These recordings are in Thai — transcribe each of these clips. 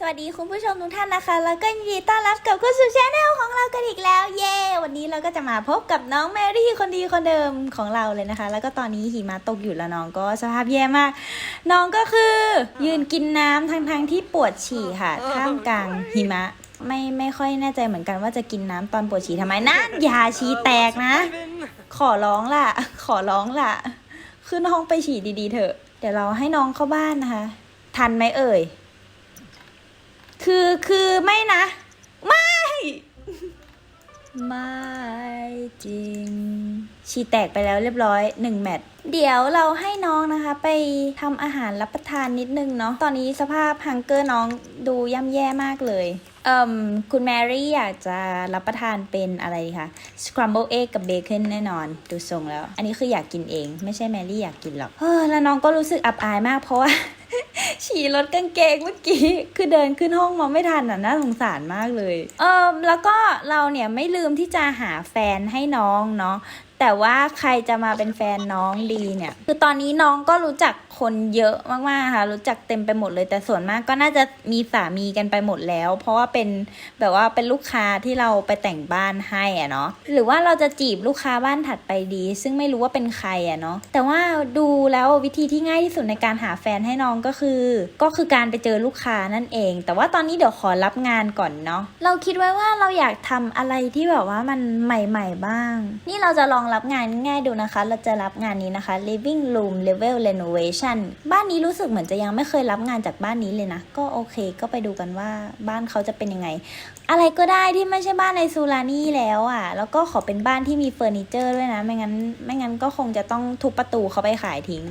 สวัสดีคุณผู้ชมทุกท่านนะคะ แล้วก็ยินดีต้อนรับกลับเข้าสู่ช anel ของเรากันอีกแล้ว เย้วันนี้เราก็จะมาพบกับน้องแมรี่คนดีคนเดิมของเราเลยนะคะ แล้วก็ตอนนี้หิมะตกอยู่แล้วน้องก็สภาพแย่มาก น้องก็คือ ยืนกินน้ำทั้งทั้งๆที่ปวดฉี่ค่ะท่ามกลางหิมะไม่ไม่ค่อยแน่ใจเหมือนกันว่าจะกินน้ำตอนปวดฉี่ทำไมนั่นอย่าฉี่แตกนะ ขอร้องล่ะ ขอร้องล่ะขึ้นห้องไปฉี่ดีๆเถอะเดี๋ยวเราให้น้องเข้าบ้านนะคะ ทันไหมเอ่ย คือคือไม่นะ ไม่ ไม่จริง ชีแตกไปแล้วเรียบร้อยหนึ่งแมตช์เดี๋ยวเราให้น้องนะคะ ไปทำอาหารรับประทานนิดนึงเนาะตอนนี้สภาพฮังเกอร์น้องดูย่ำแย่มากเลยเอ่มคุณแมรี่อยากจะรับประทานเป็นอะไรดีคะ scramble egg กับเบคอนแน่นอน ดูทรงแล้ว อันนี้คืออยากกินเอง ไม่ใช่แมรี่อยากกินหรอกเออแล้วน้องก็รู้สึกอับอายมากเพราะว่าฉี่รถกางเกงเมื่อกี้คือเดินขึ้นห้องมาไม่ทันอะน่าสงสารมากเลย เออแล้วก็เราเนี่ยไม่ลืมที่จะหาแฟนให้น้องเนาะแต่ว่าใครจะมาเป็นแฟนน้องดีเนี่ย คือตอนนี้น้องก็รู้จัก คนเยอะมากๆค่ะ รู้จักเต็มไปหมดเลย แต่ส่วนมากก็น่าจะมีสามีกันไปหมดแล้ว เพราะว่าเป็นแบบว่าเป็นลูกค้าที่เราไปแต่งบ้านให้อะเนาะหรือว่าเราจะจีบลูกค้าบ้านถัดไปดี ซึ่งไม่รู้ว่าเป็นใครอะเนาะแต่ว่าดูแล้ววิธีที่ง่ายที่สุดในการหาแฟนให้น้องก็คือ ก็คือการไปเจอลูกค้านั่นเอง แต่ว่าตอนนี้เดี๋ยวขอรับงานก่อนเนาะเราคิดไว้ว่าเราอยากทำอะไรที่แบบว่ามันใหม่ ๆบ้าง นี่เราจะลองรับงานง่ายดูนะคะ เราจะรับงานนี้นะคะ living room level renovation บ้านนี้รู้สึกเหมือนจะยังไม่เคยรับงานจากบ้านนี้เลยนะ ก็โอเค ก็ไปดูกันว่าบ้านเขาจะเป็นยังไง อะไรก็ได้ที่ไม่ใช่บ้านในซูรานี่แล้วอะ แล้วก็ขอเป็นบ้านที่มีเฟอร์นิเจอร์ด้วยนะ ไม่งั้น ไม่งั้นก็คงจะต้องทุบประตูเขาไปขายทิ้ง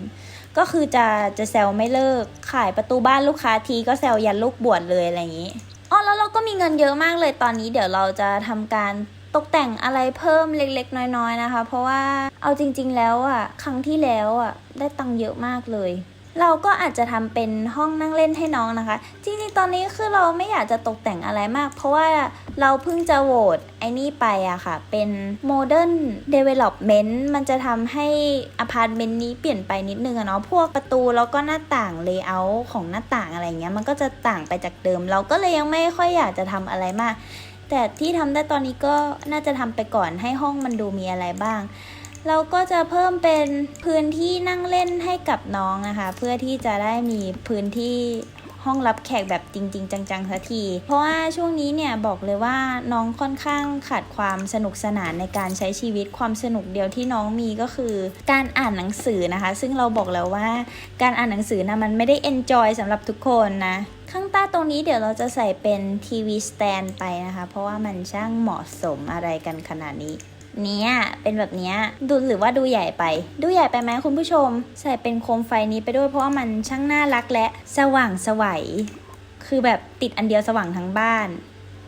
ก็คือจะจะแซวไม่เลิก ขายประตูบ้านลูกค้าทีก็แซวยันลูกบวชเลยอะไรอย่างนี้อ๋อแล้วเราก็มีเงินเยอะมากเลยตอนนี้เดี๋ยวเราจะทำการ ตกแต่งอะไรเพิ่มเล็กๆ น้อยๆนะคะ เพราะว่าเอาจริง ๆ แล้วอะครั้งที่แล้วอะได้ตังค์เยอะมากเลย เราก็อาจจะทำเป็นห้องนั่งเล่นให้น้องนะคะ จริงๆตอนนี้คือเราไม่อยากจะตกแต่งอะไรมาก เพราะว่าเราเพิ่งจะโหวตไอ้นี่ไปอะค่ะ เป็น Modern Development มันจะทำให้อพาร์ตเมนต์นี้เปลี่ยนไปนิดนึงอะเนาะ พวกประตูแล้วก็หน้าต่าง Layout ของหน้าต่างอะไรเงี้ย มันก็จะต่างไปจากเดิม เราก็เลยยังไม่ค่อยอยากจะทำอะไรมาก แต่ที่ทำได้ตอนนี้ก็น่าจะทำไปก่อนให้ห้องมันดูมีอะไรบ้าง เราก็จะเพิ่มเป็นพื้นที่นั่งเล่นให้กับน้องนะคะ เพื่อที่จะได้มีพื้นที่ ห้องรับแขกแบบจริง ๆ จังๆสักที เพราะว่าช่วงนี้เนี่ยบอกเลยว่าน้องค่อนข้างขาดความสนุกสนานในการใช้ชีวิตความสนุกเดียวที่น้องมีก็คือ การอ่านหนังสือนะคะ ซึ่งเราบอกแล้วว่า การอ่านหนังสือนะมันไม่ได้ enjoy สำหรับทุกคนนะข้างใต้ตรงนี้เดี๋ยวเราจะใส่เป็นทีวีสแตนไปนะคะ เพราะว่ามันช่างเหมาะสมอะไรกันขนาดนี้ เนี่ยเป็นแบบเนี้ยดูหรือว่าดูใหญ่ไป ดูใหญ่ไปไหมคุณผู้ชม ใส่เป็นโคมไฟนี้ไปด้วยเพราะว่ามันช่างน่ารักและสว่างสวัยคือแบบติดอันเดียวสว่างทั้งบ้าน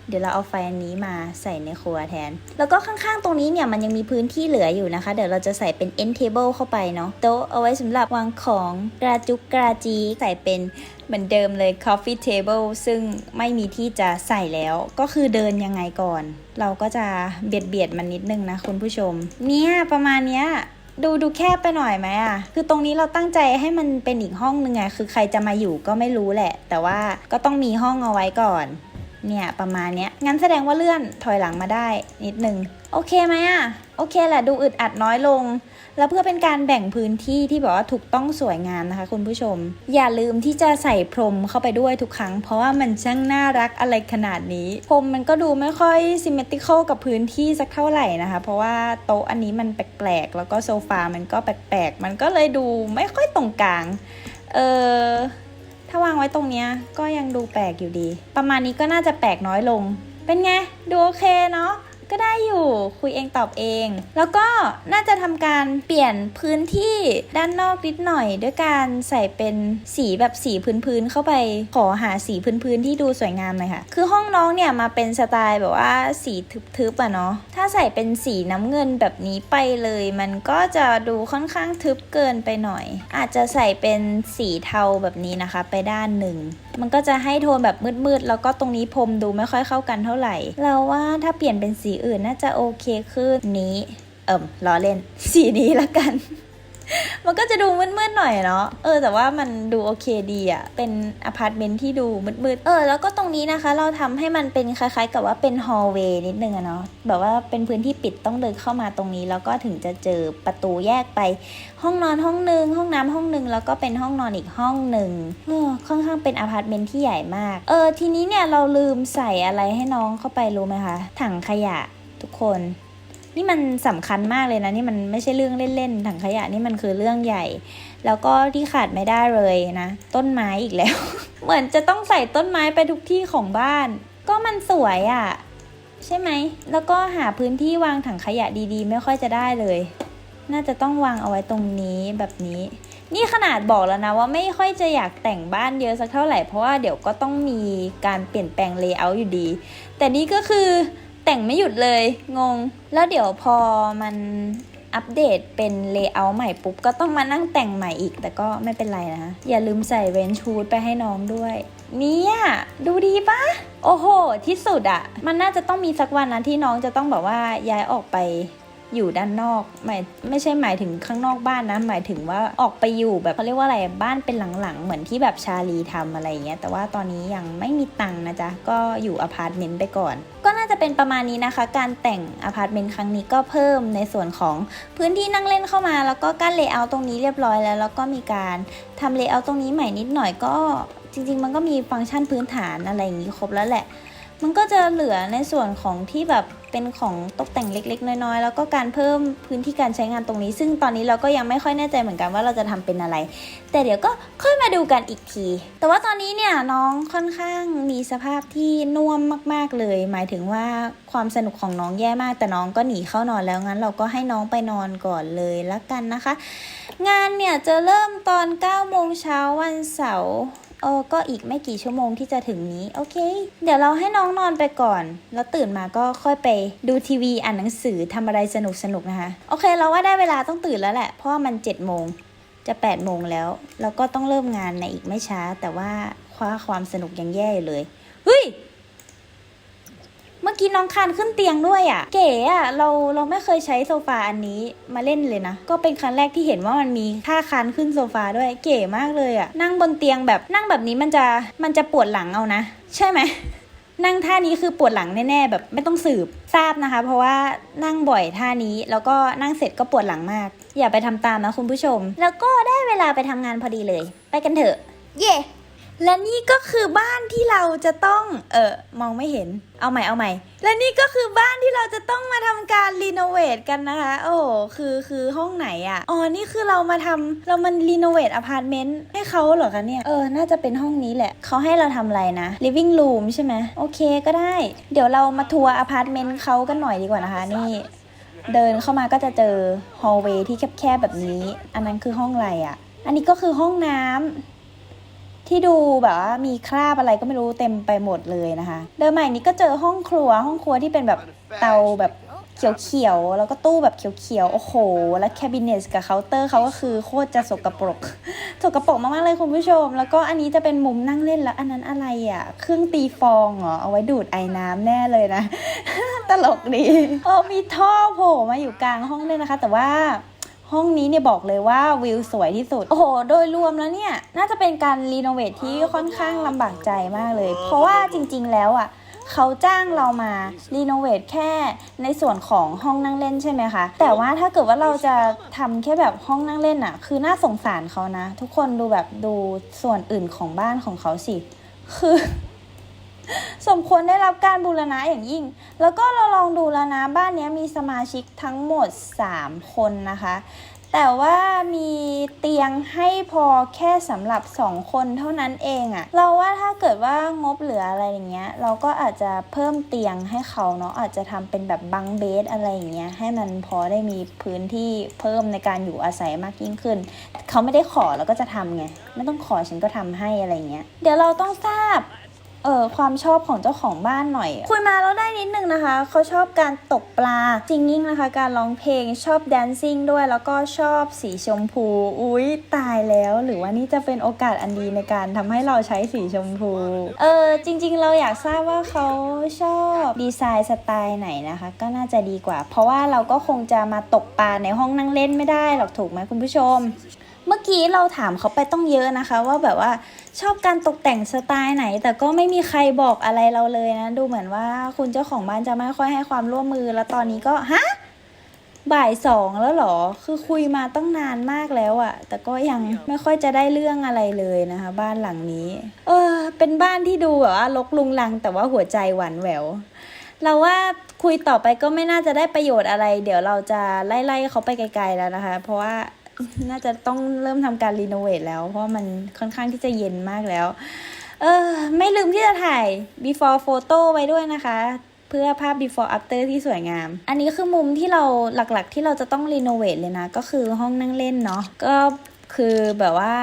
เดี๋ยวเราเอาไฟอันนี้มาใส่ในครัวแทน แล้วก็ข้างๆ ตรงนี้เนี่ยมันยังมีพื้นที่เหลืออยู่นะคะ เดี๋ยวเราจะใส่เป็น end table เข้าไปเนาะโต๊ะเอาไว้สำหรับวางของกระจุกกระจีใส่เป็นเหมือนเดิมเลย coffee table ซึ่งไม่มีที่จะใส่แล้ว ก็คือเดินยังไงก่อน เราก็จะเบียดเบียดมันนิดนึงนะคุณผู้ชม เนี่ยประมาณเนี้ยดูดูแคบไปหน่อยไหมอะ คือตรงนี้เราตั้งใจให้มันเป็นอีกห้องนึงไง คือใครจะมาอยู่ก็ไม่รู้แหละ แต่ว่าก็ต้องมีห้องเอาไว้ก่อน เนี่ยประมาณเนี้ย งั้นแสดงว่าเลื่อนถอยหลังมาได้นิดนึง โอเคไหมอะ โอเคแหละดูอึดอัดน้อยลง แล้วเพื่อเป็นการแบ่งพื้นที่ที่แบบว่าถูกต้องสวยงามนะคะคุณผู้ชม อย่าลืมที่จะใส่พรมเข้าไปด้วยทุกครั้ง เพราะว่ามันช่างน่ารักอะไรขนาดนี้ พรมมันก็ดูไม่ค่อย symmetrical กับพื้นที่สักเท่าไหร่นะคะ เพราะว่าโต๊ะอันนี้มันแปลกๆ แล้วก็โซฟามันก็แปลกๆ มันก็เลยดูไม่ค่อยตรงกลาง เออ ถ้าวางไว้ตรงเนี้ยก็ยังดูแปลกอยู่ดี ประมาณนี้ก็น่าจะแปลกน้อยลง เป็นไง ดูโอเคเนาะ ก็ได้อยู่คุยเองตอบเอง แล้วก็น่าจะทำการเปลี่ยนพื้นที่ด้านนอกนิดหน่อย ด้วยการใส่เป็นสีแบบสีพื้นๆเข้าไปขอหาสีพื้นๆที่ดูสวยงามหน่อยค่ะ คือห้องน้องเนี่ยมาเป็นสไตล์แบบว่าสีทึบๆอะเนาะถ้าใส่เป็นสีน้ำเงินแบบนี้ไปเลย มันก็จะดูค่อนข้างทึบเกินไปหน่อย อาจจะใส่เป็นสีเทาแบบนี้นะคะ ไปด้านหนึ่งมันก็จะให้โทนแบบมืดๆแล้วก็ตรงนี้พรมดูไม่ค่อยเข้ากันเท่าไหร่เราว่าถ้าเปลี่ยนเป็นสีอื่นน่าจะโอเคขึ้นนี้ เอิ่มล้อเล่น สีนี้ละกัน มันก็จะดูมืดๆหน่อยเนาะ เออ แต่ว่ามันดูโอเคดีอะเป็นอพาร์ตเมนต์ที่ดูมืดๆ เออ แล้วก็ตรงนี้นะคะ เราทำให้มันเป็นคล้ายๆ กับว่าเป็นฮอลล์เวย์นิดนึงอะเนาะ แบบว่าเป็นพื้นที่ปิดต้องเดินเข้ามาตรงนี้ แล้วก็ถึงจะเจอประตูแยกไป ห้องนอนห้องหนึ่งห้องน้ำห้องหนึ่งแล้วก็เป็นห้องนอนอีกห้องหนึ่งเออค่อนข้างเป็นอพาร์ตเมนต์ที่ใหญ่มาก เออ ทีนี้เนี่ยเราลืมใส่อะไรให้น้องเข้าไปรู้ไหมคะ ถังขยะทุกคน นี่มันสำคัญมากเลยนะนี่มันไม่ใช่เรื่องเล่นๆถังขยะนี่มันคือเรื่องใหญ่ แล้วก็ที่ขาดไม่ได้เลยนะ ต้นไม้อีกแล้ว เหมือนจะต้องใส่ต้นไม้ไปทุกที่ของบ้าน ก็มันสวยอะ่ะใช่ไหม แล้วก็หาพื้นที่วางถังขยะดีๆ ไม่ค่อยจะได้เลย น่าจะต้องวางเอาไว้ตรงนี้แบบนี้ นี่ขนาดบอกแล้วนะว่าไม่ค่อยจะอยากแต่งบ้านเยอะสักเท่าไหร่ เพราะว่าเดี๋ยวก็ต้องมีการเปลี่ยนแปลงเลเยอร์อยู่ดี แต่นี่ก็คือ แต่งไม่หยุดเลย งง แล้วเดี๋ยวพอมันอัปเดตเป็นเลเยอร์ใหม่ปุ๊บ ก็ต้องมานั่งแต่งใหม่อีก แต่ก็ไม่เป็นไรนะ อย่าลืมใส่เวนชูดไปให้น้องด้วย เนี่ย ดูดีปะโอ้โห ที่สุดอะมันน่าจะต้องมีสักวันนะที่น้องจะต้องแบบว่าย้ายออกไป อยู่ด้านนอกหมายไม่ใช่หมายถึงข้างนอกบ้านนะ หมายถึงว่าออกไปอยู่แบบเขาเรียกว่าอะไรบ้านเป็นหลังๆ เหมือนที่แบบชาลีทำอะไรเงี้ยแต่ว่าตอนนี้ยังไม่มีตังค์นะจ๊ะ ก็อยู่อพาร์ตเมนต์ไปก่อน ก็น่าจะเป็นประมาณนี้นะคะ การแต่งอพาร์ตเมนต์ครั้งนี้ก็เพิ่มในส่วนของพื้นที่นั่งเล่นเข้ามา แล้วก็กั้นเลเยอร์ตรงนี้เรียบร้อยแล้ว แล้วก็มีการทำเลเยอร์ตรงนี้ใหม่นิดหน่อยก็จริง ๆ มันก็มีฟังก์ชันพื้นฐานอะไรอย่างงี้ครบแล้วแหละมันก็จะเหลือในส่วนของที่แบบ เป็นของตกแต่งเล็ก ๆ น้อยๆ แล้วก็การเพิ่มพื้นที่การใช้งานตรงนี้ ซึ่งตอนนี้เราก็ยังไม่ค่อยแน่ใจเหมือนกันว่าเราจะทำเป็นอะไร แต่เดี๋ยวก็ค่อยมาดูกันอีกที แต่ว่าตอนนี้เนี่ยน้องค่อนข้างมีสภาพที่น่วมมาก ๆเลย หมายถึงว่าความสนุกของน้องแย่มาก แต่น้องก็หนีเข้านอนแล้วงั้น เราก็ให้น้องไปนอนก่อนเลยละกันนะคะ งานเนี่ยจะเริ่มตอน9โมงเช้าวันเสาร์ เออก็อีกไม่กี่ชั่วโมงที่จะถึงนี้ โอเค เดี๋ยวเราให้น้องนอนไปก่อน แล้วตื่นมาก็ค่อยไปดูทีวีอ่านหนังสือทำอะไรสนุกสนุกๆนะคะ โอเค เราว่าได้เวลาต้องตื่นแล้วแหละ เพราะมัน7จ็ดโมงจะ8ปดโมงแล้ว แล้วก็ต้องเริ่มงานในอีกไม่ช้า แต่ว่าคว้าความสนุกยังแย่เลยเฮ้ย มื่อกี้น้องคานขึ้นเตียงด้วยอะ่ะ เก๋อะ่ะเราเราไม่เคยใช้โซฟาอันนี้มาเล่นเลยนะ ก็เป็นครั้งแรกที่เห็นว่ามันมีท่าคานขึ้นโซฟาด้วยเก๋มากเลยอะ่ะ นั่งบนเตียงแบบนั่งแบบนี้มันจะมันจะปวดหลังเอานะ ใช่ไหมนั่งท่านี้คือปวดหลังแน่ๆแบบไม่ต้องสืบทราบนะคะ เพราะว่านั่งบ่อยท่านี้แล้วก็นั่งเสร็จก็ปวดหลังมาก อย่าไปทำตามนะคุณผู้ชม แล้วก็ได้เวลาไปทำงานพอดีเลย ไปกันเถอะ เย่ และนี่ก็คือบ้านที่เราจะต้อง เออมองไม่เห็น เอาใหม่เอาใหม่ และนี่ก็คือบ้านที่เราจะต้องมาทำการรีโนเวทกันนะคะ โอ้โหคือคือห้องไหนอะ่ะ อ๋อ นี่คือเรามาทำเรามันรีโนเวทอพาร์ตเมนต์ให้เขาเหรอคะเนี่ย เออ น่าจะเป็นห้องนี้แหละ เขาให้เราทำอะไรนะ living room ใช่ไหมโอเคก็ได้ เดี๋ยวเรามาทัวร์อพาร์ตเมนต์เขากันหน่อยดีกว่านะคะ นี่เดินเข้ามาก็จะเจอฮอลเวย์ที่แคบๆแบบนี้ อันนั้นคือห้องอะไรอะ่ะ อันนี้ก็คือห้องน้ำ ที่ดูแบบว่ามีคราบอะไรก็ไม่รู้เต็มไปหมดเลยนะคะ เดิมาอีกนี้ก็เจอห้องครัวห้องครัวที่เป็นแบบเตาแบบเขียวๆ แล้วก็ตู้แบบเขียวๆ โอ้โห แล้วแคบิเนตกับเคาน์เตอร์เขาก็คือโคตรจะสกรปรก สกรปรกมากๆเลยคุณผู้ชม แล้วก็อันนี้จะเป็นมุมนั่งเล่นแล้ว อันนั้นอะไรอะ เครื่องตีฟองเหรอ เอาไว้ดูดไอ้น้ำแน่เลยนะ ตลกดี เออมีท่อโผล่มาอยู่กลางห้องด้วยนะคะ แต่ว่า ห้องนี้เนี่ยบอกเลยว่าวิวสวยที่สุด โอ้โห โดยรวมแล้วเนี่ย น่าจะเป็นการรีโนเวทที่ค่อนข้างลำบากใจมากเลย เพราะว่าจริงๆแล้วอะเขาจ้างเรามารีโนเวทแค่ในส่วนของห้องนั่งเล่นใช่ไหมคะ แต่ว่าถ้าเกิดว่าเราจะทำแค่แบบห้องนั่งเล่นอะ คือน่าสงสารเขานะ ทุกคนดูแบบดูส่วนอื่นของบ้านของเขาสิ คือ สมควรได้รับการบูรณะอย่างยิ่ง แล้วก็เราลองดูแล้วนะบ้านนี้มีสมาชิกทั้งหมด 3 คนนะคะ แต่ว่ามีเตียงให้พอแค่สำหรับ 2 คนเท่านั้นเองอะเราว่าถ้าเกิดว่างบเหลืออะไรอย่างเงี้ย เราก็อาจจะเพิ่มเตียงให้เขาเนาะอาจจะทำเป็นแบบบังเบสอะไรอย่างเงี้ยให้มันพอได้มีพื้นที่เพิ่มในการอยู่อาศัยมากยิ่งขึ้นเขาไม่ได้ขอเราก็จะทำไงไม่ต้องขอฉันก็ทำให้อะไรเงี้ยเดี๋ยวเราต้องทราบ เออความชอบของเจ้าของบ้านหน่อย คุยมาแล้วได้นิดนึงนะคะ เขาชอบการตกปลาจิงกิ้งนะคะ การร้องเพลงชอบแดนซิ่งด้วยแล้วก็ชอบสีชมพู อุ๊ย ตายแล้ว หรือว่านี่จะเป็นโอกาสอันดีในการทำให้เราใช้สีชมพู เออจริง ๆ เราอยากทราบว่าเขาชอบดีไซน์สไตล์ไหนนะคะ ก็น่าจะดีกว่า เพราะว่าเราก็คงจะมาตกปลาในห้องนั่งเล่นไม่ได้หรอกถูกไหมคุณผู้ชม เมื่อกี้เราถามเขาไปต้องเยอะนะคะ ว่าแบบว่าชอบการตกแต่งสไตล์ไหน แต่ก็ไม่มีใครบอกอะไรเราเลยนะ ดูเหมือนว่าคุณเจ้าของบ้านจะไม่ค่อยให้ความร่วมมือแล้วตอนนี้ก็ฮะบ่ายสองแล้วหรอ คือคุยมาต้องนานมากแล้วอะแต่ก็ยังไม่ค่อยจะได้เรื่องอะไรเลยนะคะ บ้านหลังนี้ เออ เป็นบ้านที่ดูแบบว่าลกลุงลัง แต่ว่าหัวใจหวานแหวว เราว่าคุยต่อไปก็ไม่น่าจะได้ประโยชน์อะไร เดี๋ยวเราจะไล่ๆเขาไปไกลๆแล้วนะคะ เพราะว่า น่าจะต้องเริ่มทำการรีโนเวทแล้ว เพราะมันค่อนข้างที่จะเย็นมากแล้ว เออ ไม่ลืมที่จะถ่าย before photo ไว้ด้วยนะคะ เพื่อภาพ before after ที่สวยงาม อันนี้คือมุมที่เราหลักๆ ที่เราจะต้องรีโนเวทเลยนะ ก็คือห้องนั่งเล่นเนาะ ก็คือแบบว่า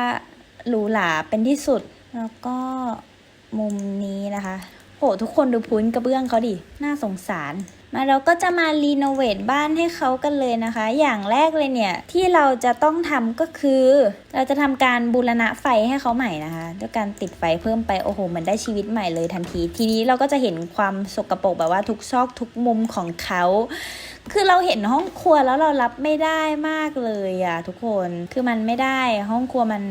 หรูหราเป็นที่สุด แล้วก็มุมนี้นะคะ โห ทุกคนดูพื้นกระเบื้องเขาดิ น่าสงสาร มาเราก็จะมารีโนเวทบ้านให้เขากันเลยนะคะ อย่างแรกเลยเนี่ยที่เราจะต้องทำก็คือ เราจะทำการบูรณะไฟให้เขาใหม่นะคะด้วยการติดไฟเพิ่มไปโอ้โหมือนได้ชีวิตใหม่เลยทันที ทีนี้เราก็จะเห็นความสกปรกแบบว่าทุกซอกทุกมุมของเขาคือเราเห็นห้องครัวแล้วเรารับไม่ได้มากเลยอะทุกคนคือมันไม่ได้ห้องครัวมัน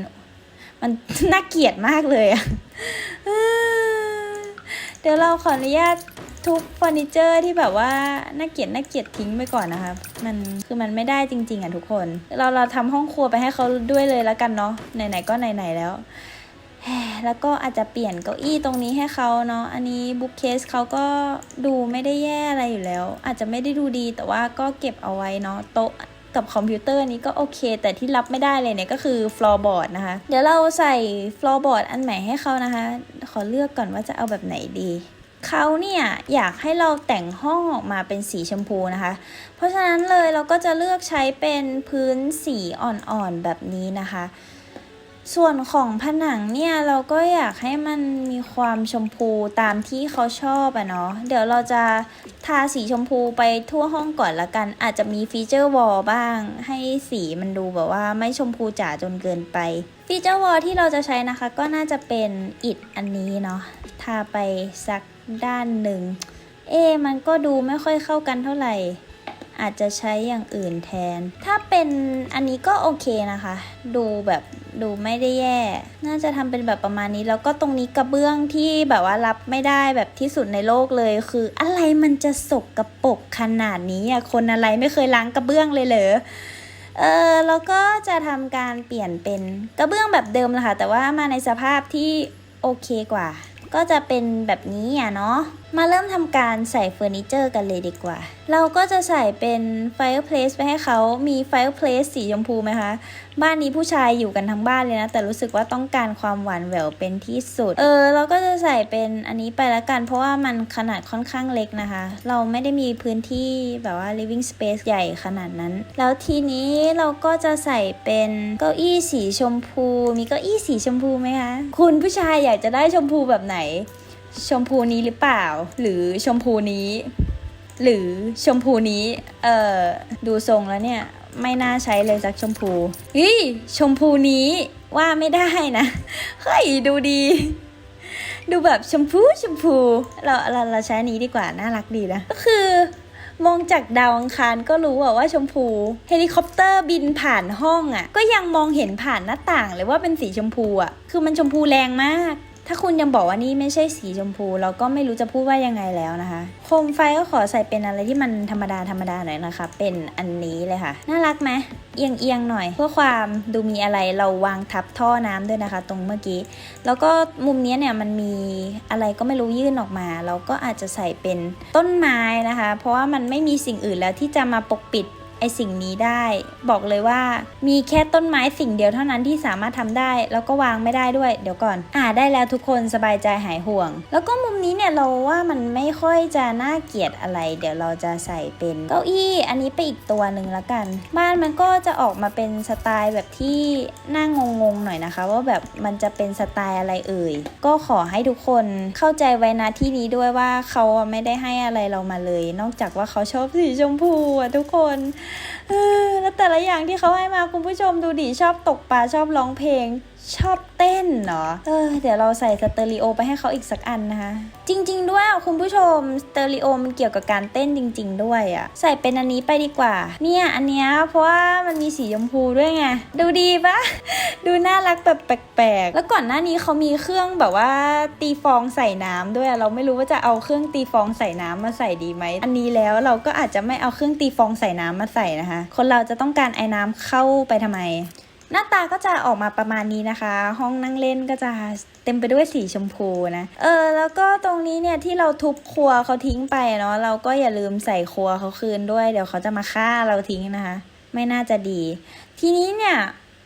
มันน่าเกลียดมากเลยอะเดี๋ยวเราขออนุญาต ทุบเฟอร์นิเจอร์ที่แบบว่าน่าเกลียดน่าเกลียดทิ้งไปก่อนนะคะมันคือมันไม่ได้จริง ๆอะทุกคน เราเราทำห้องครัวไปให้เขาด้วยเลยแล้วกันเนาะไหนๆก็ไหนๆแล้วแหมแล้วก็อาจจะเปลี่ยนเก้าอี้ตรงนี้ให้เขาเนาะ อันนี้บุ๊กเคสเขาก็ดูไม่ได้แย่อะไรอยู่แล้ว อาจจะไม่ได้ดูดีแต่ว่าก็เก็บเอาไว้เนาะโต๊ะกับคอมพิวเตอร์นี้ก็โอเค แต่ที่รับไม่ได้เลยเนี่ยก็คือฟลอร์บอร์ดนะคะ เดี๋ยวเราใส่ฟลอร์บอร์ดอันใหม่ให้เขานะคะ ขอเลือกก่อนว่าจะเอาแบบไหนดี เขาเนี่ยอยากให้เราแต่งห้องออกมาเป็นสีชมพูนะคะ เพราะฉะนั้นเลยเราก็จะเลือกใช้เป็นพื้นสีอ่อนๆแบบนี้นะคะ ส่วนของผนังเนี่ยเราก็อยากให้มันมีความชมพูตามที่เขาชอบอะเนาะ เดี๋ยวเราจะทาสีชมพูไปทั่วห้องก่อนละกัน อาจจะมีฟีเจอร์วอลบ้าง ให้สีมันดูแบบว่าไม่ชมพูจ๋าจนเกินไป ฟีเจอร์วอลที่เราจะใช้นะคะ ก็น่าจะเป็นอิฐอันนี้เนาะ ทาไปสักด้านหนึ่ง เอ๊มันก็ดูไม่ค่อยเข้ากันเท่าไหร่ อาจจะใช้อย่างอื่นแทน ถ้าเป็นอันนี้ก็โอเคนะคะ ดูแบบดูไม่ได้แย่ น่าจะทำเป็นแบบประมาณนี้ แล้วก็ตรงนี้กระเบื้องที่แบบว่ารับไม่ได้แบบที่สุดในโลกเลย คืออะไรมันจะสกกระปกขนาดนี้อะคนอะไรไม่เคยล้างกระเบื้องเลยเหรอเออแล้วก็จะทำการเปลี่ยนเป็นกระเบื้องแบบเดิมแหละค่ะ แต่ว่ามาในสภาพที่โอเคกว่า ก็จะเป็นแบบนี้อะเนาะ มาเริ่มทำการใส่เฟอร์นิเจอร์กันเลยดีกว่า เราก็จะใส่เป็น Fireplace ไปให้เขามี Fireplace สีชมพูไหมคะ บ้านนี้ผู้ชายอยู่กันทั้งบ้านเลยนะ แต่รู้สึกว่าต้องการความหวานแหววเป็นที่สุด เออ เราก็จะใส่เป็นอันนี้ไปล้วกัน เพราะว่ามันขนาดค่อนข้างเล็กนะคะ เราไม่ได้มีพื้นที่แบบว่า living space ใหญ่ขนาดนั้น แล้วทีนี้เราก็จะใส่เป็นเก้าอี้สีชมพู มีเก้าอี้สีชมพูไหมคะ คุณผู้ชายอยากจะได้ชมพูแบบไหน ชมพูนี้หรือเปล่า หรือชมพูนี้ หรือชมพูนี้ เอ่อ ดูทรงแล้วเนี่ย ไม่น่าใช้เลยสักชมพูเฮ้ยชมพูนี้ว่าไม่ได้นะ เฮ้ย ดูดี ดูแบบชมพูชมพู เราเราเราใช้นี้ดีกว่า น่ารักดีนะ ก็คือมองจากดาวอังคารก็รู้ว่าชมพู เฮลิคอปเตอร์บินผ่านห้องอะก็ยังมองเห็นผ่านหน้าต่างเลยว่าเป็นสีชมพูอะ คือมันชมพูแรงมาก ถ้าคุณยังบอกว่านี่ไม่ใช่สีชมพู เราก็ไม่รู้จะพูดว่ายังไงแล้วนะคะ โคมไฟก็ขอใส่เป็นอะไรที่มันธรรมดาธรรมดาหน่อยนะคะ เป็นอันนี้เลยค่ะ น่ารักไหมเอียงเอียงๆหน่อย เพื่อความดูมีอะไรเราวางทับท่อน้ำด้วยนะคะ ตรงเมื่อกี้ แล้วก็มุมนี้เนี่ยมันมีอะไรก็ไม่รู้ยื่นออกมา เราก็อาจจะใส่เป็นต้นไม้นะคะ เพราะว่ามันไม่มีสิ่งอื่นแล้วที่จะมาปกปิด ออสิ่งนี้ได้ บอกเลยว่ามีแค่ต้นไม้สิ่งเดียวเท่านั้นที่สามารถทำได้ แล้วก็วางไม่ได้ด้วย เดี๋ยวก่อน อ่าได้แล้วทุกคนสบายใจหายห่วง แล้วก็มุมนี้เนี่ยเราว่ามันไม่ค่อยจะน่าเกลียดอะไร เดี๋ยวเราจะใส่เป็นเก้าอี้ อันนี้ไปอีกตัวหนึ่งละกัน บ้านมันก็จะออกมาเป็นสไตล์แบบที่น่างงงๆหน่อยนะคะ ว่าแบบมันจะเป็นสไตล์อะไรเอ่ยก็ขอให้ทุกคนเข้าใจไว้นะที่นี้ด้วยว่าเขาไม่ได้ให้อะไรเรามาเลย นอกจากว่าเขาชอบสีชมพูอะทุกคนแล้วแต่ละอย่างที่เขาให้มาคุณผู้ชมดูดิชอบตกปลาชอบร้องเพลง ชอบเต้นเนาะเออเดี๋ยวเราใส่สเตอริโอไปให้เขาอีกสักอันนะคะ จริง ๆ ด้วยคุณผู้ชมสเตอริโอมันเกี่ยวกับการเต้นจริง ๆ ด้วยอะใส่เป็นอันนี้ไปดีกว่า เนี่ยอันเนี้ยเพราะว่ามันมีสีชมพูด้วยไงดูดีปะดูน่ารักแบบแปลกๆ แล้วก่อนหน้านี้เขามีเครื่องแบบว่าตีฟองใส่น้ำด้วยอะเราไม่รู้ว่าจะเอาเครื่องตีฟองใส่น้ำมาใส่ดีไหม อันนี้แล้วเราก็อาจจะไม่เอาเครื่องตีฟองใส่น้ำมาใส่นะคะ คนเราจะต้องการไอ้น้ำเข้าไปทำไม หน้าตาก็จะออกมาประมาณนี้นะคะ ห้องนั่งเล่นก็จะเต็มไปด้วยสีชมพูนะเออแล้วก็ตรงนี้เนี่ยที่เราทุบครัวเขาทิ้งไปเนาะเราก็อย่าลืมใส่ครัวเขาคืนด้วย เดี๋ยวเขาจะมาฆ่าเราทิ้งนะคะ ไม่น่าจะดี ทีนี้เนี่ย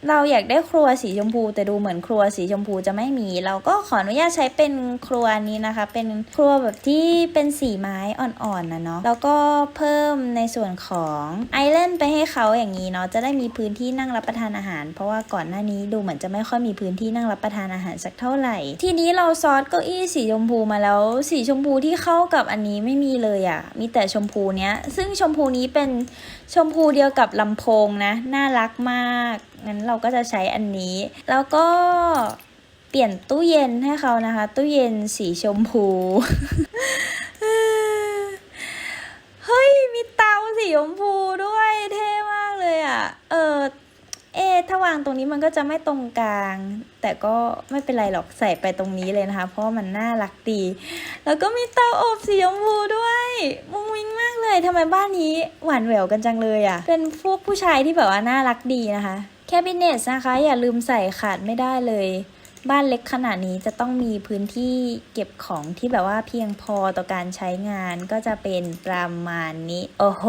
เราอยากได้ครัวสีชมพู แต่ดูเหมือนครัวสีชมพูจะไม่มี เราก็ขออนุญาตใช้เป็นครัวนี้นะคะ เป็นครัวแบบที่เป็นสีไม้อ่อนๆนะเนาะแล้วก็เพิ่มในส่วนของไอแลนด์ไปให้เขาอย่างนี้เนาะจะได้มีพื้นที่นั่งรับประทานอาหาร เพราะว่าก่อนหน้านี้ดูเหมือนจะไม่ค่อยมีพื้นที่นั่งรับประทานอาหารสักเท่าไหร่ ทีนี้เราซอสเก้าอี้สีชมพูมาแล้ว สีชมพูที่เข้ากับอันนี้ไม่มีเลยอะ่ะมีแต่ชมพูเนี้ยซึ่งชมพูนี้เป็นชมพูเดียวกับลำโพงนะน่ารักมาก งั้นเราก็จะใช้อันนี้ แล้วก็เปลี่ยนตู้เย็นให้เขานะคะ ตู้เย็นสีชมพูเฮ้ยมีเตาสีชมพูด้วยเท่มากเลยอะ่ะ เออเอถ้าวางตรงนี้มันก็จะไม่ตรงกลาง แต่ก็ไม่เป็นไรหรอกใส่ไปตรงนี้เลยนะคะ เพราะมันน่ารักดี แล้วก็มีเตาอบสีชมพูด้วยมุ้งมิ้งมากเลยทำไมบ้านนี้หวานแหววกันจังเลยอะ่ะ เป็นพวกผู้ชายที่แบบว่าน่ารักดีนะคะ แคบิเนตนะคะ อย่าลืมใส่ขาดไม่ได้เลย บ้านเล็กขนาดนี้จะต้องมีพื้นที่เก็บของที่แบบว่าเพียงพอต่อการใช้งานก็จะเป็นประมาณนี้ โอ้โห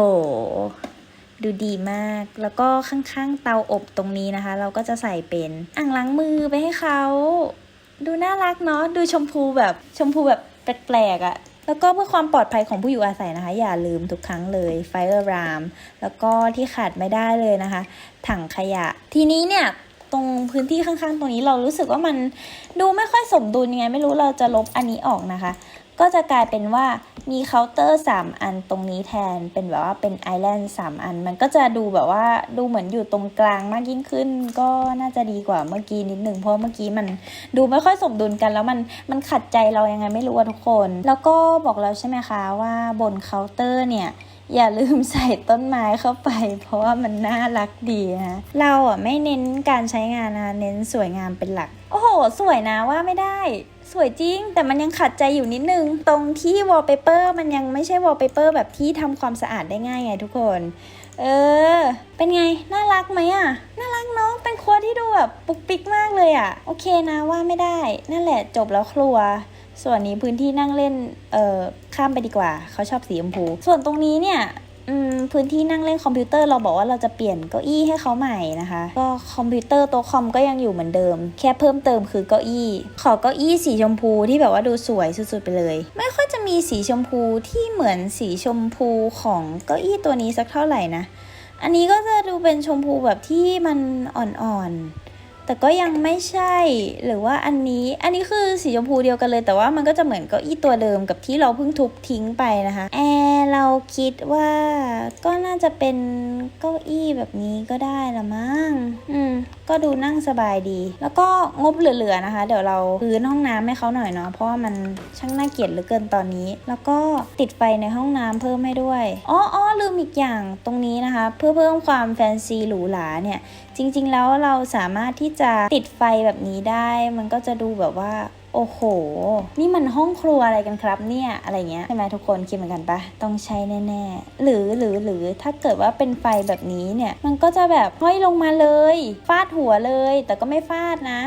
ดูดีมาก แล้วก็ข้างๆเตาอบตรงนี้นะคะ เราก็จะใส่เป็นอ่างล้างมือไปให้เขา ดูน่ารักเนาะ ดูชมพูแบบชมพูแบบแปลกๆอะ่ะ แล้วก็เพื่อความปลอดภัยของผู้อยู่อาศัยนะคะ อย่าลืมทุกครั้งเลยไฟเออร์รามแล้วก็ที่ขาดไม่ได้เลยนะคะ ถังขยะ ทีนี้เนี่ยตรงพื้นที่ข้างๆ ตรงนี้เรารู้สึกว่ามันดูไม่ค่อยสมดุลยังไง ไม่รู้เราจะลบอันนี้ออกนะคะ ก็จะกลายเป็นว่ามีเคาน์เตอร์ 3 อันตรงนี้แทนเป็นแบบว่าเป็นไอแลนด์3อัน มันก็จะดูแบบว่าดูเหมือนอยู่ตรงกลางมากยิ่งขึ้น ก็น่าจะดีกว่าเมื่อกี้นิดหนึ่งเพราะเมื่อกี้มันดูไม่ค่อยสมดุลกันแล้วมันมันขัดใจเรายังไงไม่รู้อะทุกคน แล้วก็บอกแล้วใช่ไหมคะว่าบนเคาน์เตอร์เนี่ยอย่าลืมใส่ต้นไม้เข้าไป เพราะว่ามันน่ารักดีนะเราอะไม่เน้นการใช้งานนะเน้นสวยงามเป็นหลัก โอ้โห สวยนะว่าไม่ได้ สวยจริง แต่มันยังขัดใจอยู่นิดนึง ตรงที่วอลเปเปอร์มันยังไม่ใช่วอลเปเปอร์แบบที่ทำความสะอาดได้ง่ายไงทุกคน เออ เป็นไง น่ารักไหมอะ น่ารักเนาะเป็นครัวที่ดูแบบปุกปิกมากเลยอะ โอเคนะว่าไม่ได้ นั่นแหละจบแล้วครัวส่วนนี้พื้นที่นั่งเล่น เอ่อ ข้ามไปดีกว่า เขาชอบสีชมพู ส่วนตรงนี้เนี่ย พื้นที่นั่งเล่นคอมพิวเตอร์เราบอกว่าเราจะเปลี่ยนเก้าอี้ให้เขาใหม่นะคะ ก็คอมพิวเตอร์โต๊ะคอมก็ยังอยู่เหมือนเดิม แค่เพิ่มเติมคือเก้าอี้ ขอเก้าอี้สีชมพูที่แบบว่าดูสวยสุดๆไปเลย ไม่ค่อยจะมีสีชมพูที่เหมือนสีชมพูของเก้าอี้ตัวนี้สักเท่าไหร่นะ อันนี้ก็จะดูเป็นชมพูแบบที่มันอ่อนๆ แต่ก็ยังไม่ใช่หรือว่าอันนี้อันนี้คือสีชมพูเดียวกันเลย แต่ว่ามันก็จะเหมือนเก้าอี้ตัวเดิมกับที่เราเพิ่งทุบทิ้งไปนะคะ แอร์เราคิดว่าก็น่าจะเป็นเก้าอี้แบบนี้ก็ได้ละมั้งอืมก็ดูนั่งสบายดี แล้วก็งบเหลือๆนะคะ เดี๋ยวเราพื้นห้องน้ำให้เขาหน่อยเนาะเพราะว่ามันช่างน่าเกลียดเหลือเกินตอนนี้ แล้วก็ติดไฟในห้องน้ำเพิ่มให้ด้วยอ๋ออ๋อลืมอีกอย่างตรงนี้นะคะ เพื่อเพิ่มความแฟนซีหรูหราเนี่ย จริงๆแล้วเราสามารถที่จะติดไฟแบบนี้ได้ มันก็จะดูแบบว่าโอ้โห นี่มันห้องครัวอะไรกันครับเนี่ย อะไรเงี้ยใช่ไหมทุกคนคิดเหมือนกันปะต้องใช้แน่ๆ หรือหรือหรือถ้าเกิดว่าเป็นไฟแบบนี้เนี่ย มันก็จะแบบห้อยลงมาเลย ฟาดหัวเลย แต่ก็ไม่ฟาดนะ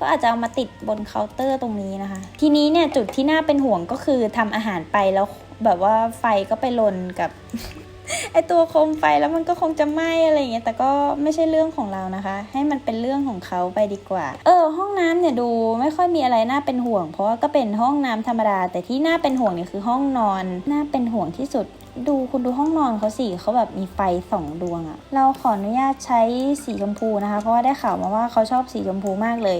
ก็อาจจะเอามาติดบนเคาน์เตอร์ตรงนี้นะคะ ทีนี้เนี่ยจุดที่น่าเป็นห่วงก็คือทำอาหารไปแล้ว แบบว่าไฟก็ไปลนกับไอตัวโคมไฟแล้วมันก็คงจะไหม้อะไรอย่างเงี้ยแต่ก็ไม่ใช่เรื่องของเรานะคะ ให้มันเป็นเรื่องของเขาไปดีกว่า เออ ห้องน้ำเนี่ยดูไม่ค่อยมีอะไรน่าเป็นห่วง เพราะว่าก็เป็นห้องน้ำธรรมดา แต่ที่น่าเป็นห่วงเนี่ยคือห้องนอนน่าเป็นห่วงที่สุด ดูคุณดูห้องนอนเขาสิเขาแบบมีไฟสองดวงอะเราขออนุญาตใช้สีชมพูนะคะ เพราะว่าได้ข่าวมาว่าเขาชอบสีชมพูมากเลย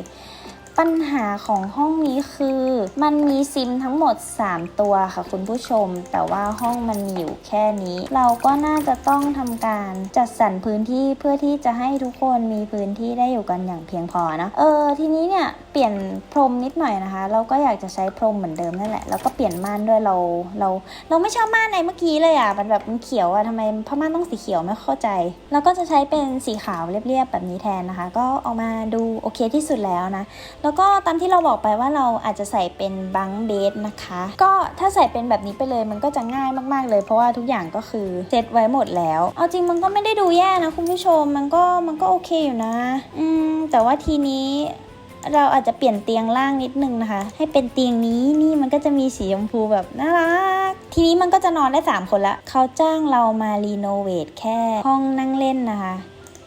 ปัญหาของห้องนี้คือ มันมีซิมทั้งหมด 3 ตัวค่ะคุณผู้ชม แต่ว่าห้องมันมีอยู่แค่นี้ เราก็น่าจะต้องทำการจัดสรรพื้นที่เพื่อที่จะให้ทุกคนมีพื้นที่ได้อยู่กันอย่างเพียงพอนะเออทีนี้เนี่ยเปลี่ยนพรมนิดหน่อยนะคะ เราก็อยากจะใช้พรมเหมือนเดิมนั่นแหละแล้วก็เปลี่ยนม่านด้วยเราเราเราไม่ชอบม่านในเมื่อกี้เลยอะมันแบบมันเขียวอะทำไมผ้าม่านต้องสีเขียวไม่เข้าใจ แล้วก็จะใช้เป็นสีขาวเรียบๆแบบนี้แทนนะคะ ก็ออกมาดูโอเคที่สุดแล้วนะแล้วก็ตามที่เราบอกไปว่าเราอาจจะใส่เป็นบังเบสนะคะ ก็ถ้าใส่เป็นแบบนี้ไปเลยมันก็จะง่ายมากๆเลย เพราะว่าทุกอย่างก็คือเซตไว้หมดแล้ว เอาจริงมันก็ไม่ได้ดูแย่นะคุณผู้ชมมันก็มันก็โอเคอยู่นะ อืมแต่ว่าทีนี้เราอาจจะเปลี่ยนเตียงล่างนิดนึงนะคะ ให้เป็นเตียงนี้นี่มันก็จะมีสีชมพูแบบน่ารัก ทีนี้มันก็จะนอนได้ 3 คนละเขาจ้างเรามารีโนเวทแค่ห้องนั่งเล่นนะคะ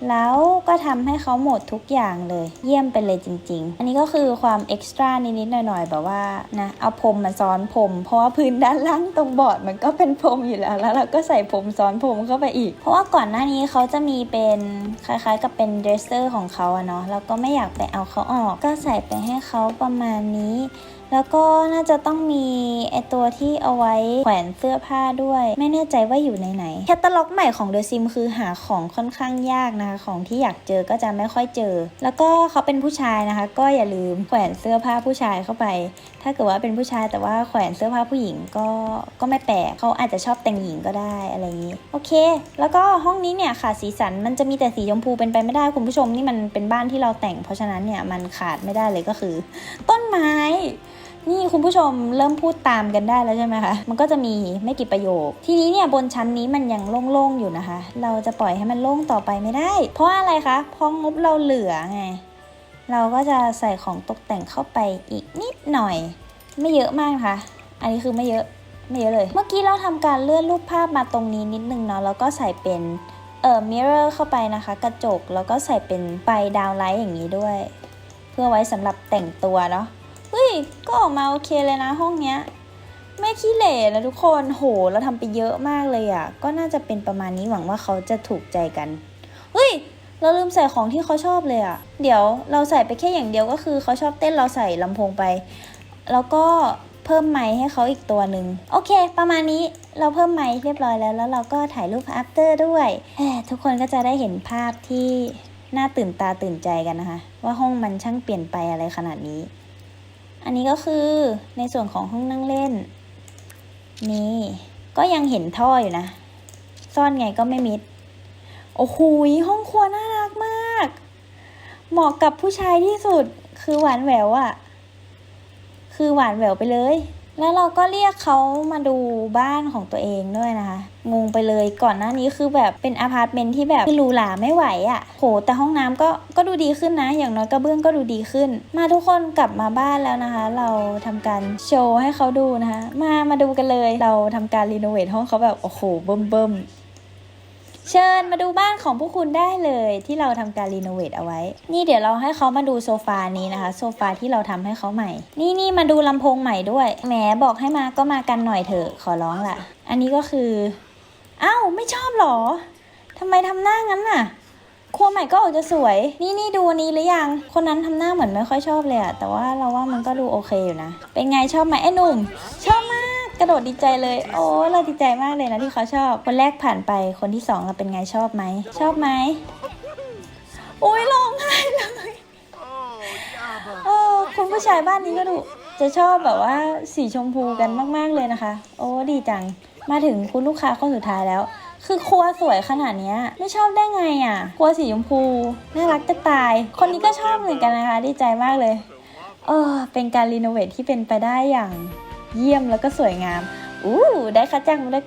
แล้วก็ทำให้เขาหมดทุกอย่างเลย เยี่ยมไปเลยจริง ๆ อันนี้ก็คือความเอ็กซ์ตร้านิดๆหน่อยๆแบบว่านะเอาพรมมาซ้อนพรมเพราะว่าพื้นด้านล่างตรงบอร์ดมันก็เป็นพรมอยู่แล้ว แล้วเราก็ใส่พรมซ้อนพรมเข้าไปอีก เพราะว่าก่อนหน้านี้เขาจะมีเป็นคล้ายๆ กับเป็นเดรสเซอร์ของเขาอะเนาะเราก็ไม่อยากไปเอาเขาออก ก็ใส่ไปให้เขาประมาณนี้ แล้วก็น่าจะต้องมีไอตัวที่เอาไว้แขวนเสื้อผ้าด้วย ไม่แน่ใจว่าอยู่ในไหนแคตตาล็อกใหม่ของ The Sim คือหาของค่อนข้างยากนะคะ ของที่อยากเจอก็จะไม่ค่อยเจอ แล้วก็เขาเป็นผู้ชายนะคะ ก็อย่าลืมแขวนเสื้อผ้าผู้ชายเข้าไป ถ้าเกิดว่าเป็นผู้ชายแต่ว่าแขวนเสื้อผ้าผู้หญิงก็ก็ไม่แปลกเขาอาจจะชอบแต่งหญิงก็ได้อะไรอย่างนี้โอเค แล้วก็ห้องนี้เนี่ยขาดสีสันมันจะมีแต่สีชมพูเป็นไปไม่ได้คุณผู้ชมนี่มันเป็นบ้านที่เราแต่ง เพราะฉะนั้นเนี่ยมันขาดไม่ได้เลยก็คือ ต้นไม้ นี่คุณผู้ชมเริ่มพูดตามกันได้แล้วใช่ไหมคะ มันก็จะมีไม่กี่ประโยค ทีนี้เนี่ยบนชั้นนี้มันยังโล่งๆอยู่นะคะ เราจะปล่อยให้มันโล่งต่อไปไม่ได้ เพราะอะไรคะ เพราะงบเราเหลือไง เราก็จะใส่ของตกแต่งเข้าไปอีกนิดหน่อย ไม่เยอะมากนะคะ อันนี้คือไม่เยอะ ไม่เยอะเลย เมื่อกี้เราทำการเลื่อนรูปภาพมาตรงนี้นิดนึงเนาะ แล้วก็ใส่เป็นเอ่อ mirror เข้าไปนะคะ กระจก แล้วก็ใส่เป็นไฟดาวไลท์อย่างนี้ด้วย เพื่อไว้สำหรับแต่งตัวเนาะ เฮ้ย ก็ออกมาโอเคเลยนะห้องเนี้ย ไม่ขี้เหร่นะทุกคน โห เราทำไปเยอะมากเลยอะ่ะ ก็น่าจะเป็นประมาณนี้หวังว่าเขาจะถูกใจกัน เฮ้ย เราลืมใส่ของที่เขาชอบเลยอะ่ะ เดี๋ยวเราใส่ไปแค่อย่างเดียวก็คือเขาชอบเต้นเราใส่ลำโพงไป แล้วก็เพิ่มไมค์ให้เขาอีกตัวหนึ่งโอเค ประมาณนี้เราเพิ่มไมค์เรียบร้อยแล้ว แล้วเราก็ถ่ายรูป after ด้วยทุกคนก็จะได้เห็นภาพที่น่าตื่นตาตื่นใจกันนะคะ ว่าห้องมันช่างเปลี่ยนไปอะไรขนาดนี้ อันนี้ก็คือในส่วนของห้องนั่งเล่น นี่ ก็ยังเห็นท่ออยู่นะ ซ่อนไงก็ไม่มิด โอ้โหห้องครัวน่ารักมาก เหมาะกับผู้ชายที่สุดคือหวานแหววอะคือหวานแหววไปเลย แล้วเราก็เรียกเขามาดูบ้านของตัวเองด้วยนะคะ งงไปเลยก่อนหน้านี้คือแบบเป็นอพาร์ตเมนต์ที่แบบรูหราไม่ไหวอะ่ะ โห แต่ห้องน้ำก็ก็ดูดีขึ้นนะ อย่างน้อยกระเบื้องก็ดูดีขึ้น มาทุกคนกลับมาบ้านแล้วนะคะ เราทำการโชว์ให้เขาดูนะคะ มามาดูกันเลย เราทำการรีโนเวทห้องเขาแบบโอ้โหเบิ่มเบิ่ม เชิญมาดูบ้านของพวกคุณได้เลยที่เราทำการรีโนเวทเอาไว้ นี่เดี๋ยวเราให้เขามาดูโซฟานี้นะคะ โซฟาที่เราทำให้เขาใหม่ นี่นี่มาดูลำโพงใหม่ด้วย แหมบอกให้มาก็มากันหน่อยเถอะ ขอร้องล่ะอันนี้ก็คือ อ้าวไม่ชอบหรอทำไมทำหน้างั้นน่ะ ครัวใหม่ก็ออกจะสวย นี่นี่ดูนี้หรือยัง คนนั้นทำหน้าเหมือนไม่ค่อยชอบเลยอะแต่ว่าเราว่ามันก็ดูโอเคอยู่นะ เป็นไงชอบไหมไอ้หนุ่ม ชอบมาก กระโดดดีใจเลย โอ้เราดีใจมากเลยนะที่เขาชอบ คนแรกผ่านไปคนที่สองเราเป็นไงชอบไหม ชอบไหมโอ้ยร้องไห้เลยเออคุณผู้ชายบ้านนี้ก็ดูจะชอบแบบว่าสีชมพูกันมาก ๆเลยนะคะ โอ้ดีจัง มาถึงคุณลูกค้าคนสุดท้ายแล้ว คือครัวสวยขนาดนี้ไม่ชอบได้ไงอะครัวสีชมพูน่ารักจะตาย คนนี้ก็ชอบเหมือนกันนะคะ ดีใจมากเลย เออเป็นการรีโนเวทที่เป็นไปได้อย่าง เยี่ยมแล้วก็สวยงามอู้ได้ค่าจ้างมาได้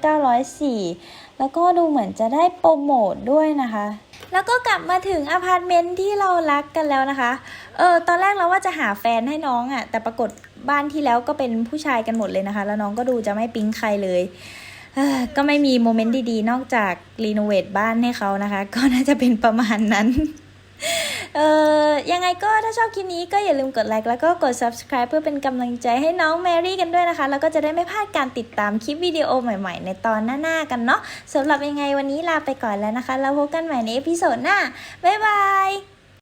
904 แล้วก็ดูเหมือนจะได้โปรโมทด้วยนะคะ แล้วก็กลับมาถึงอพาร์ตเมนต์ที่เรารักกันแล้วนะคะ เออตอนแรกเราว่าจะหาแฟนให้น้องอะ่ะ แต่ปรากฏบ้านที่แล้วก็เป็นผู้ชายกันหมดเลยนะคะ แล้วน้องก็ดูจะไม่ปิ๊งใครเลยเออก็ไม่มีโมเมนต์ดีๆ นอกจากรีโนเวทบ้านให้เขานะคะ ก็น่าจะเป็นประมาณนั้น เออยังไงก็ถ้าชอบคลิปนี้ก็อย่าลืมกดไลค์แล้วก็กด subscribe เพื่อเป็นกำลังใจให้น้องแมรี่กันด้วยนะคะ แล้วก็จะได้ไม่พลาดการติดตามคลิปวิดีโอใหม่ๆ ในตอนหน้าๆกันเนาะสำหรับยังไงวันนี้ลาไปก่อนแล้วนะคะ แล้วพบกันใหม่ในเอพิโซดหน้า บ๊ายบาย